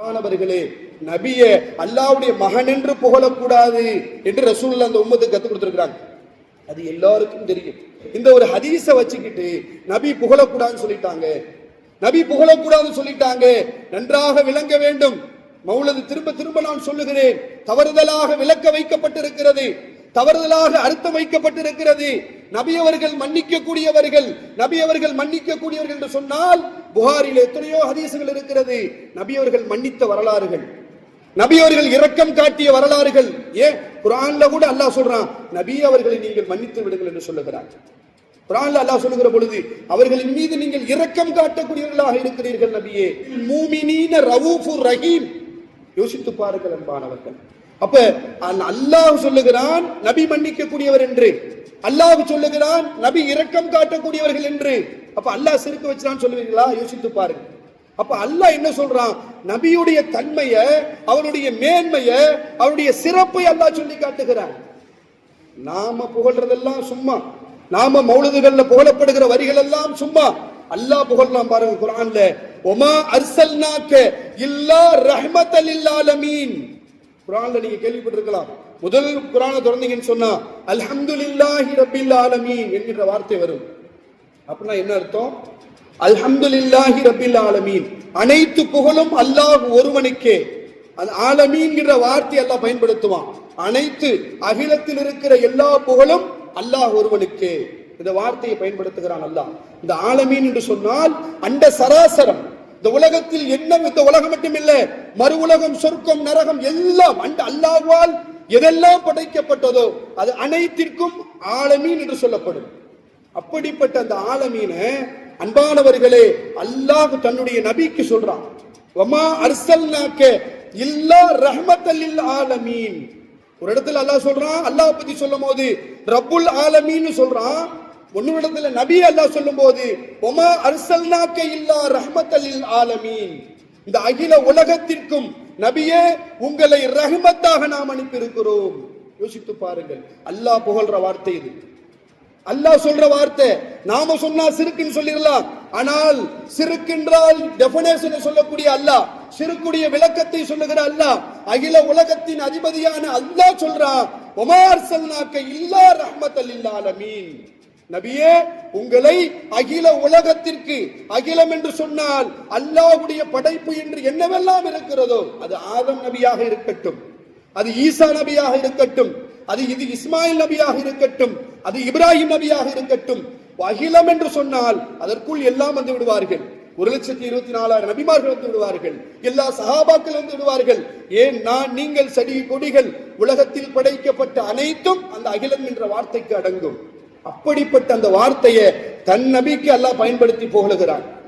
மாணவர்களே நபிய அல்லாவுடைய மகன் என்று புகழக்கூடாது என்று ரசூல் அந்த உம்மத்து கத்து கொடுத்துருக்காங்க அது எல்லாருக்கும் தெரியும். இந்த ஒரு ஹதீஸ வச்சுக்கிட்டு நபி புகழக்கூடாதுன்னு சொல்லிட்டாங்க. நபி புகழக்கூடாதுன்னு சொல்லிட்டாங்க. நன்றாக விளங்க வேண்டும். மௌலது திரும்ப திரும்ப நான் சொல்லுகிறேன். தவறுதலாக விளக்க வைக்கப்பட்டிருக்கிறது. தவறுதலாக அர்த்தம் வைக்கப்பட்டிருக்கிறது. நபி அவர்கள் மன்னிக்க கூடியவர்கள் நபி அவர்கள் மன்னிக்க கூடியவர்கள் என்று சொன்னால் புகாரில் எத்தனையோ ஹதீசுகள் இருக்கிறது. நபி அவர்கள் மன்னித்த வரலாறுகள். நபி அவர்கள் இரக்கம் காட்டிய வரலாறுகள். ஏன்? குரான்ல கூட அல்லாஹ் சொல்றான் நபி அவர்களை நீங்கள் மன்னித்து விடுங்கள் என்று சொல்லுகிறார். குரான்ல அல்லாஹ் சொல்லுகிற பொழுது அவர்களின் மீது நீங்கள் இரக்கம் காட்டக்கூடியவர்களாக இருக்கிறீர்கள் நபியே. மூமினீன ரவூஃபு ரஹீம். யோசித்து பாருங்கள் அன்பானவர்கள். அப்ப அல்லாஹ் சொல்லுகிறான் நபி மன்னிக்க கூடியவர் என்று. அல்லாஹ் சொல்லுகிறான் நபி இரக்கம் காட்டக்கூடியவர்கள் என்று. அப்ப அல்லாஹ் சிரித்து வச்சான்னு சொல்லுவீங்களா? யோசித்து பாருங்க. அப்ப அல்லாஹ் என்ன சொல்றான்? நபியுடைய தன்மைய அவருடைய மேன்மைய அவருடைய சிறப்பை அல்லாஹ் சொல்லி காட்டுகிறான். நாம புகழ்றதெல்லாம் சும்மா. நாம மௌலதுகள்ல புகழப்படுகிற வரிகள் எல்லாம் சும்மா. அல்லாஹ் புகழலாம் பாருங்க குரான்ல ஒமா அர்சல்னாக்க இல்லா ரஹ்மத்தல் ஆலமீன். குரான்ல நீங்க கேள்விப்பட்டிருக்கலாம். முதல் குரானை திறந்தீங்கன்னு சொன்னா அல்ஹம்துலில்லாஹி ரபில் ஆலமீன் என்கின்ற வார்த்தை வரும். அப்படின்னா என்ன அர்த்தம்? அல்ஹம்துலில்லாஹி ரபில் ஆலமீன் அனைத்து புகழும் அல்லாஹ் ஒருவனுக்கே. அது ஆலமீன்கிற வார்த்தை எல்லாம் பயன்படுத்துவான். அனைத்து அகிலத்தில் இருக்கிற எல்லா புகழும் அல்லாஹ் ஒருவனுக்கே. இந்த வார்த்தையை பயன்படுத்துகிறான் அல்லாஹ். இந்த ஆலமீன் என்று சொன்னால் அண்ட சராசரம். இந்த உலகத்தில் என்ன இந்த உலகம் மட்டும் மறு உலகம் சொர்க்கம் நரகம் எல்லாம் அண்ட் அல்லாஹ்வால் எதெல்லாம் படைக்கப்பட்டதோ அது அனைத்திற்கும் ஆலமீன் என்று சொல்லப்படும். அப்படிப்பட்ட அந்த ஆலமீன அன்பானவர்களே அல்லாஹ் தன்னுடைய நபிக்கு சொல்றான். வமா அர்சல்னாக்க இல்லா ரஹமத்தல் ஆலமீன். ஒரு இடத்துல அல்லாஹ் சொல்றான் அல்லாஹ் பத்தி சொல்லும் போது ரப்புல் ஆலமீன் சொல்றான். ஒன்னுடத்துல நபி அல்லாஹ் சொல்லும் போது ஒமா அர்சல்னாக்க இல்லா ரஹ்மத்தல் ஆலமீன். இந்த அகில உலகத்திற்கும் நபியே உங்களை ரஹ்மத்தாக நாம் அனுப்பியிருக்கிறோம். யோசித்து பாருங்கள். அல்லாஹ் புகழ்ற வார்த்தை இது. அல்லாஹ் சொல்ற வார்த்தை நாம சொன்னா சிறுக்குன்னு சொல்லிடலாம். ஆனால் சிறுக்கென்றால் டெபினேஷன் சொல்லக்கூடிய அல்லாஹ் சிறுக்குடைய விளக்கத்தை சொல்லுகிற அல்லாஹ் அகில உலகத்தின் அதிபதியான அல்லாஹ் சொல்றான் ஒமார் சல்னாக்க இல்லா ரஹ்மத்தல் ஆலமீன். நபியே உங்களை அகில உலகத்திற்கு அகிலம் என்று சொன்னால் அல்லாஹ்வுடைய படைப்பு என்று என்னவெல்லாம் இருக்கிறதோ அது ஆதம் நபியாக இருக்கட்டும் அது ஈசா நபியாக இருக்கட்டும் அது இது இஸ்மாயில் நபியாக இருக்கட்டும் அது இப்ராஹிம் நபியாக இருக்கட்டும் அகிலம் என்று சொன்னால் அதற்குள் எல்லாம் வந்து விடுவார்கள். ஒரு லட்சத்தி இருபத்தி நாலாயிரம் நபிமார்கள் வந்து விடுவார்கள். எல்லா சகாபாக்கள் வந்து விடுவார்கள். ஏன் நான் நீங்கள் செடி கொடிகள் உலகத்தில் படைக்கப்பட்ட அனைத்தும் அந்த அகிலம் என்ற வார்த்தைக்கு அடங்கும். அப்படிப்பட்ட அந்த வார்த்தையை தன் நபிக்கு அல்லாஹ் பயன்படுத்தி புகழுகிறான்.